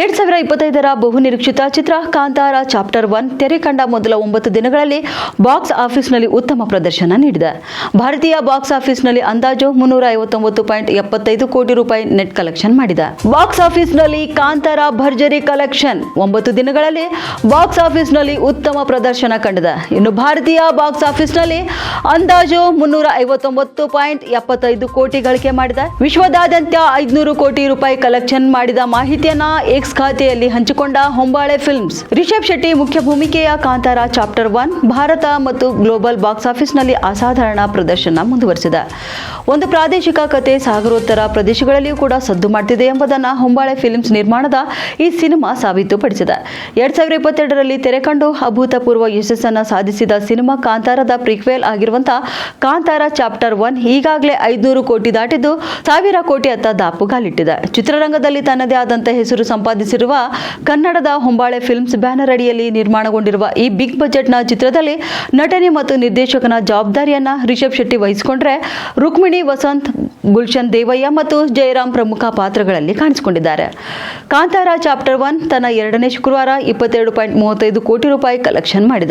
ಎರಡ್ ಸಾವಿರ ಇಪ್ಪತ್ತೈದರ ಬಹುನಿರೀಕ್ಷಿತ ಚಿತ್ರ ಕಾಂತಾರ ಚಾಪ್ಟರ್ ಒನ್ ತೆರೆ ಕಂಡ ಮೊದಲ ಒಂಬತ್ತು ದಿನಗಳಲ್ಲಿ ಬಾಕ್ಸ್ ಆಫೀಸ್ನಲ್ಲಿ ಉತ್ತಮ ಪ್ರದರ್ಶನ ನೀಡಿದೆ. ಭಾರತೀಯ ಬಾಕ್ಸ್ ಆಫೀಸ್ನಲ್ಲಿ ಅಂದಾಜು ಮುನ್ನೂರ ಐವತ್ತೊಂಬತ್ತು ಪಾಯಿಂಟ್ ಎಪ್ಪತ್ತೈದು ಕೋಟಿ ರೂಪಾಯಿ ನೆಟ್ ಕಲೆಕ್ಷನ್ ಮಾಡಿದೆ. ಬಾಕ್ಸ್ ಆಫೀಸ್ನಲ್ಲಿ ಕಾಂತಾರ ಭರ್ಜರಿ ಕಲೆಕ್ಷನ್. ಒಂಬತ್ತು ದಿನಗಳಲ್ಲಿ ಬಾಕ್ಸ್ ಆಫೀಸ್ನಲ್ಲಿ ಉತ್ತಮ ಪ್ರದರ್ಶನ ಕಂಡಿದೆ. ಇನ್ನು ಭಾರತೀಯ ಬಾಕ್ಸ್ ಆಫೀಸ್ನಲ್ಲಿ ಅಂದಾಜು ಮುನ್ನೂರ ಐವತ್ತೊಂಬತ್ತು ಪಾಯಿಂಟ್ ಎಪ್ಪತ್ತೈದು ಕೋಟಿ ಗಳಿಕೆ ಮಾಡಿದೆ. ವಿಶ್ವದಾದ್ಯಂತ ಐದುನೂರು ಕೋಟಿ ರೂಪಾಯಿ ಕಲೆಕ್ಷನ್ ಮಾಡಿದ ಮಾಹಿತಿಯನ್ನ ಎಕ್ಸ್ ಖಾತೆಯಲ್ಲಿ ಹಂಚಿಕೊಂಡ ಹೊಂಬಾಳೆ ಫಿಲ್ಮ್ಸ್ ರಿಷಬ್ ಶೆಟ್ಟಿ ಮುಖ್ಯ ಭೂಮಿಕೆಯ ಕಾಂತಾರ ಚಾಪ್ಟರ್ ಒನ್ ಭಾರತ ಮತ್ತು ಗ್ಲೋಬಲ್ ಬಾಕ್ಸ್ ಆಫೀಸ್ನಲ್ಲಿ ಅಸಾಧಾರಣ ಪ್ರದರ್ಶನ ಮುಂದುವರೆಸಿದೆ. ಒಂದು ಪ್ರಾದೇಶಿಕ ಕತೆ ಸಾಗರೋತ್ತರ ಪ್ರದೇಶಗಳಲ್ಲಿಯೂ ಕೂಡ ಸದ್ದು ಮಾಡ್ತಿದೆ ಎಂಬುದನ್ನು ಹೊಂಬಾಳೆ ಫಿಲ್ಮ್ಸ್ ನಿರ್ಮಾಣದ ಈ ಸಿನಿಮಾ ಸಾಬೀತುಪಡಿಸಿದೆ. ಎರಡ್ ಸಾವಿರದ ಇಪ್ಪತ್ತೆರಡರಲ್ಲಿ ತೆರೆ ಕಂಡು ಅಭೂತಪೂರ್ವ ಯಶಸ್ಸನ್ನು ಸಾಧಿಸಿದ ಸಿನಿಮಾ ಕಾಂತಾರದ ಪ್ರಿಕ್ವೆಲ್ ಆಗಿರುವಂತಹ ಕಾಂತಾರ ಚಾಪ್ಟರ್ ಒನ್ ಈಗಾಗಲೇ ಐದುನೂರು ಕೋಟಿ ದಾಟಿದ್ದು ಸಾವಿರ ಕೋಟಿ ಅತ್ತ ದಾಪುಗಾಲಿಟ್ಟಿದೆ. ಚಿತ್ರರಂಗದಲ್ಲಿ ತನ್ನದೇ ಆದಂತಹ ಹೆಸರು ಸಂಪಾದಿಸಿರುವ ಕನ್ನಡದ ಹೊಂಬಾಳೆ ಫಿಲ್ಮ್ಸ್ ಬ್ಯಾನರ್ ಅಡಿಯಲ್ಲಿ ನಿರ್ಮಾಣಗೊಂಡಿರುವ ಈ ಬಿಗ್ ಬಜೆಟ್ನ ಚಿತ್ರದಲ್ಲಿ ನಟನೆ ಮತ್ತು ನಿರ್ದೇಶಕನ ಜವಾಬ್ದಾರಿಯನ್ನ ರಿಷಬ್ ಶೆಟ್ಟಿ ವಹಿಸಿಕೊಂಡ್ರೆ ರುಕ್ಮಿಣಿ, ವಸಂತ್, ಗುಲ್ಶನ್ ದೇವಯ್ಯ ಮತ್ತು ಜಯರಾಮ್ ಪ್ರಮುಖ ಪಾತ್ರಗಳಲ್ಲಿ ಕಾಣಿಸಿಕೊಂಡಿದ್ದಾರೆ. ಕಾಂತಾರ ಚಾಪ್ಟರ್ ಒನ್ ತನ್ನ ಎರಡನೇ ಶುಕ್ರವಾರ ಇಪ್ಪತ್ತೆರಡು ಪಾಯಿಂಟ್ ಮೂವತ್ತೈದು ಕೋಟಿ ರೂಪಾಯಿ ಕಲೆಕ್ಷನ್ ಮಾಡಿದೆ.